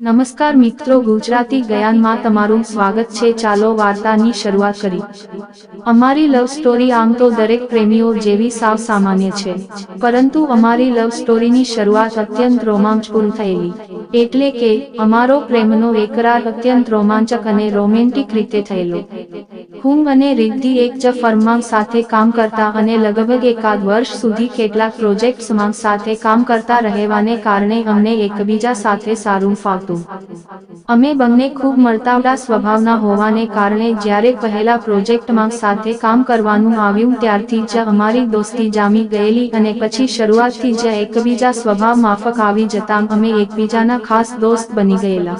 નમસ્કાર મિત્રો, ગુજરાતી ગયાનમાં તમારું સ્વાગત છે. ચાલો વાર્તાની શરૂઆત કરી. અમારી લવ સ્ટોરી આમ તો દરેક પ્રેમીઓ જેવી સાવ સામાન્ય છે, પરંતુ અમારી લવ સ્ટોરીની શરૂઆત અત્યંત રોમાંચપૂર્ણ થયેલી. એટલે કે, અમારો પ્રેમનો એકરાર અત્યંત રોમાંચક અને રોમેન્ટિક રીતે થયેલો. હું અને રિદ્ધિ એક જ ફર્મમાં સાથે કામ કરતા અને લગભગ એકાદ વર્ષ સુધી કેટલાક પ્રોજેક્ટ્સમાં સાથે કામ કરતા રહેવાને કારણે અમને એકબીજા સાથે સારું ફાવતું. અમે બંને ખૂબ મળતાવડા સ્વભાવના હોવાને કારણે જ્યારે પહેલા પ્રોજેક્ટમાં સાથે કામ કરવાનું આવ્યું ત્યારથી જ અમારી દોસ્તી જામી ગયેલી અને પછી શરૂઆતથી જ એકબીજા સ્વભાવ માફક આવી જતા અમે એકબીજાના ખાસ દોસ્ત બની ગયેલા.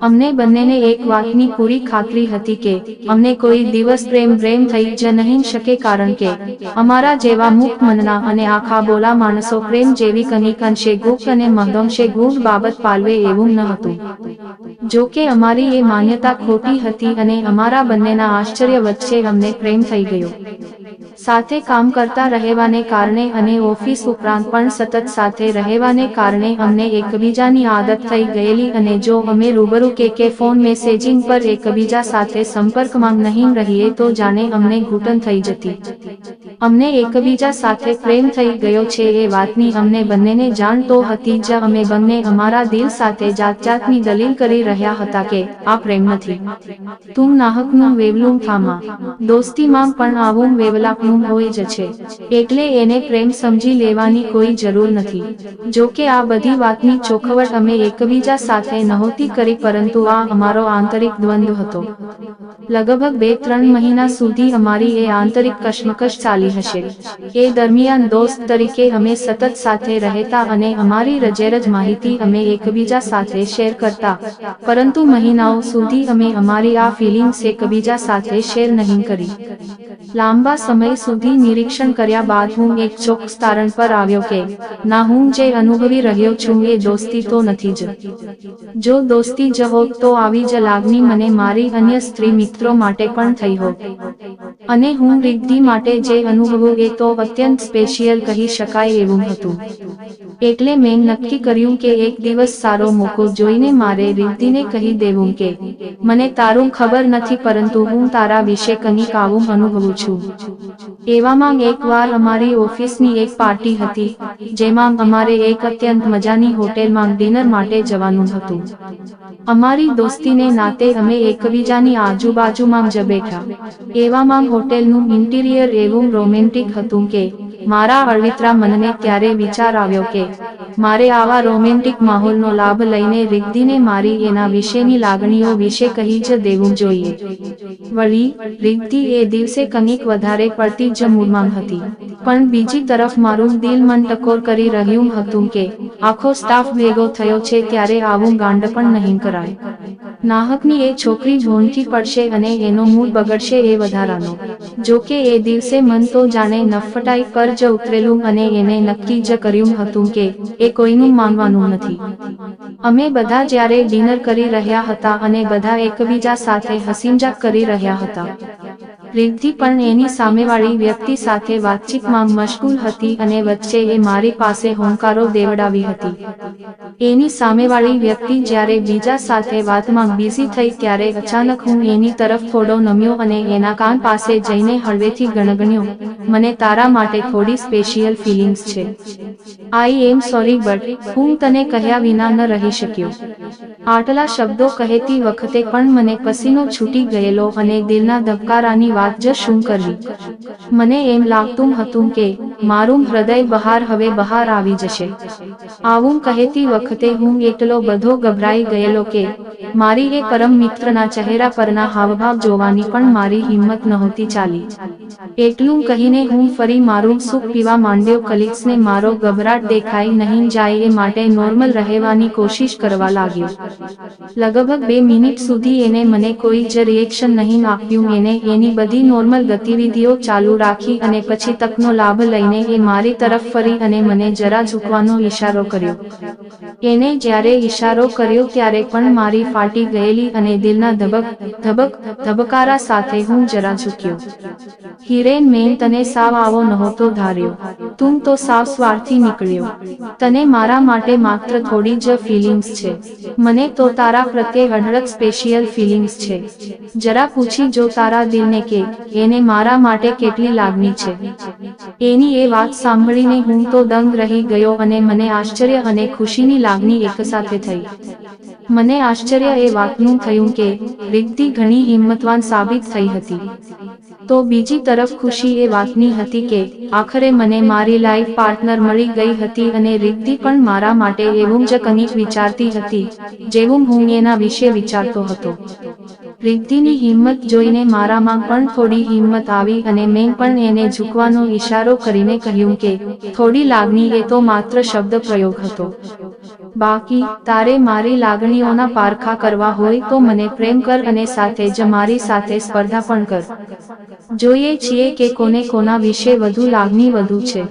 અમને બંનેને એક વાતની પૂરી ખાતરી હતી કે, અમને કોઈ દિવસ પ્રેમ પ્રેમ થઈ જ નહીં શકે કારણ કે, અમારા જેવા મુખ મનના અને આખા બોલા માણસો પ્રેમ જેવી કનિક અંશે ગુપ્ત અને મહદંશે ગૂઢ બાબત પાલવે એવું ન હતું. જો કે અમારી એ માન્યતા ખોટી હતી અને અમારા બંનેના આશ્ચર્ય વચ્ચે અમને પ્રેમ થઈ ગયો. સાથે કામ કરતા રહેવાને કારણે અને ઓફિસ ઉપરાંત પણ સતત સાથે રહેવાને કારણે અમને એકબીજાની આદત થઈ ગયેલી અને જો અમે રૂબરૂ કે કે ફોન મેસેજિંગ પર એકબીજા સાથે સંપર્કમાં નહીં રહીએ તો જાણે અમને ઘૂંટણ થઈ જતી. અમને એકબીજા સાથે પ્રેમ થઈ ગયો છે એ વાતની અમને બંનેને જાણ તો હતી જ અમે બંને અમારા દિલ સાથે જાત જાતની દલીલ કરી રહ્યા હતા કે, આ પ્રેમ નથી. તું નાહકનું વેવલું થામા. દોસ્તીમાં પણ આવું વેવલાપનું હોય જ છે. એટલે એને પ્રેમ સમજી લેવાની કોઈ જરૂર નથી. જો કે આ બધી વાતની ચોખવટ અમે એકબીજા સાથે નહોતી કરી, પરંતુ આ અમારો આંતરિક દ્વંદ્વ હતો. લગભગ બે, ત્રણ મહિના સુધી અમારી એ આંતરિક કશ્મકશ ચાલી હશે. એ દરમિયાન દોસ્ત તરીકે અમે સતત સાથે રહેતા અને અમારી રજેરજ માહિતી અમે એકબીજા સાથે શેર કરતા. પરંતુ મહિનાઓ સુધી અમે અમારી આ ફિલિંગ્સ એકબીજા સાથે શેર નહીં કરી. લાંબા સમય સુધી નિરીક્ષણ કર્યા બાદ હું એક ચોક્કસ તારણ પર આવ્યો કે, ના, હું જે અનુભવી રહ્યો છું એ દોસ્તી તો નથી જ. જો દોસ્તી જ હોત તો આવી જ લાગણી મને મારી અન્ય સ્ત્રી મિત્રો માટે પણ થઈ હોત. અને હું રિદ્ધિ માટે જે અનુભવું એ તો અત્યંત સ્પેશિયલ કહી શકાય એવું હતું. એટલે મેં નક્કી કર્યું કે એક દિવસ સારો મોકો જોઈને મારે રિદ્ધિને કહી દેવું કે, મને તારું ખબર નથી પરંતુ હું તારા વિશે કંઈક આવું અનુભવું છું. એવામાં એકવાર અમારી ઓફિસની એક પાર્ટી હતી, જેમાં અમારે એક અત્યંત મજાની હોટેલમાં ડિનર માટે જવાનું હતું. અમારી દોસ્તીને નાતે અમે એકબીજાની આજુબાજુમાં જ બેઠા. એવામાં હોટેલનું ઇન્ટિરિયર એવું રોમેન્ટિક હતું કે મારા અળવિતરા મનને ત્યારે વિચાર આવ્યો કે, મારે આવા રોમેન્ટિક માહોલનો લાભ લઈને રિદ્ધિને મારી એના વિશેની લાગણીઓ વિશે કહી જ દેવું જોઈએ. વળી રિદ્ધિ એ દિવસે કનિક વધારે પડતી જ મૂડમાં હતી. પણ બીજી તરફ મારું દિલ મન ટકોર કરી રહ્યું હતું કે, આખો સ્ટાફ ભેગો થયો છે ત્યારે આવું ગાંડ પણ નહીં કરાય. નાહકની એ છોકરી ઝોનથી પડશે અને એનો મૂડ બગડશે એ વધારાનો. જોકે એ દિવસે મન તો જાણે નફટાઈ પર જ ઉતરેલું અને એને નક્કી જ કર્યું હતું કે એ કોઈનું માનવાનું નથી. અમે બધા જ્યારે ડિનર કરી રહ્યા હતા અને બધા એકબીજા સાથે હસીમજાક કરી રહ્યા હતા. રિદ્ધિ પણ એની સામેવાળી વ્યક્તિ સાથે વાતચીતમાં મશગુલ હતી અને વચ્ચે એ મારી પાસે હોંકારો દેવડાવી હતી. એની સામેવાળી વ્યક્તિ જ્યારે બીજા સાથે વાતમાં બિઝી થઈ ત્યારે અચાનક હું એની તરફ થોડો નમ્યો અને એના કાન પાસે જઈને હળવેથી ગણગણ્યો, મને તારા માટે થોડી સ્પેશિયલ ફિલિંગ્સ છે. આઈ એમ સોરી, બટ હું તને કહ્યા વિના ન રહી શક્યો. આટલા શબ્દો કહેતી વખતે પણ મને પસીનો છૂટી ગયેલો અને દિલના ધબકારાની વાત જ શું કરવી મને એમ લાગતું હતું કે મારું હૃદય બહાર હવે બહાર આવી જશે. આવું કહેતી વખતે હું એટલો બધો ગભરાઈ ગયેલો કે મારી એ પરમ મિત્રના ચહેરા પરના હાવભાવ જોવાની પણ મારી હિંમત નહોતી ચાલી. એટલું કહીને હું ફરી મારું સુખ પીવા માંડ્યો. કલિક્સને મારો ગભરાટ દેખાય નહીં જાય એ માટે નોર્મલ રહેવાની કોશિશ કરવા લાગ્યો. લગભગ બે મિનિટ સુધી એને મને કોઈ જ રિએક્શન નહીં આપ્યું. એને એની બધી નોર્મલ ગતિવિધિઓ ચાલુ રાખી અને પછી તકનો લાભ લઈને એ મારી તરફ ફરી અને મને જરા ઝૂકવાનો ઈશારો કર્યો. એને જ્યારે ઈશારો કર્યો ત્યારે પણ મારી ફાટી ગયેલી અને દિલના ધબક ધબક, ધબકારા સાથે હું જરા ઝૂક્યો. હિરેન, મેં તને સાવ આવો નહોતો ધાર્યો. તું તો સાવ સ્વાર્થી નીકળ્યો. તને મારા માટે માત્ર થોડી જ ફિલિંગ્સ છે. મને તો તારા પ્રત્યે અઢળક સ્પેશિયલ ફિલિંગ્સ છે. જરા પૂછી જો તારા દિલને કે, એને મારા માટે કેટલી લાગણી છે? એની એ વાત સાંભળીને હું તો દંગ રહી ગયો અને મને આશ્ચર્ય અને ખુશીની લાગણી એકસાથે થઈ. મને આશ્ચર્ય એ વાતનું થયું કે રિદ્ધિ ઘણી હિંમતવાન સાબિત થઈ હતી. તો બીજી તરફ ખુશી એ વાતની હતી કે આખરે મને મારી લાઈફ પાર્ટનર મળી ગઈ હતી અને રિદ્ધિ પણ મારા માટે એવું જ કંઈક વિચારતી હતી, જેવું હું એના વિશે વિચારતો હતો. રિદ્ધિની હિંમત જોઈને મારામાં પણ થોડી હિંમત આવી અને મેં પણ એને ઝૂકવાનો ઈશારો કરીને કહ્યું કે, થોડી લાગણી એ તો માત્ર શબ્દ પ્રયોગ હતો. બાકી, તારે મારી લાગણીઓના પારખા કરવા હોય તો મને પ્રેમ કર અને સાથે જ મારી સાથે સ્પર્ધા પણ કર. જોઈએ છીએ કે કોને કોના વિશે વધુ લાગણી વધુ છે.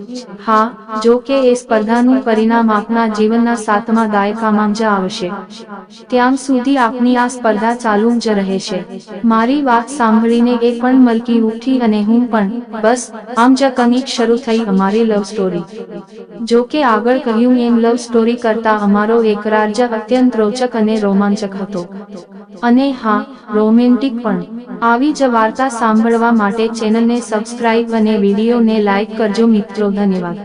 હા, જો કે એ સ્પર્ધાનું પરિણામ આપના જીવનના સાતમા દાયકામાં જ આવશે. ત્યાં સુધી આપની આ સ્પર્ધા ચાલુ જ રહેશે. મારી વાત સાંભળીને એ પણ મલકી ઉઠી અને હું પણ, બસ, આમ જ કનિક શરૂ થઈ અમારી લવ સ્ટોરી. જો કે આગળ કહ્યું એમ લવ સ્ટોરી કરતા અમારો એકરાર જ અત્યંત રોચક અને રોમાંચક હતો. અને હા, રોમેન્ટિક પણ. આવી જ વાર્તા સાંભળવા માટે ચેનલને સબસ્ક્રાઇબ અને વિડીયોને લાઇક કરજો મિત્રો, ધન્યવાદ.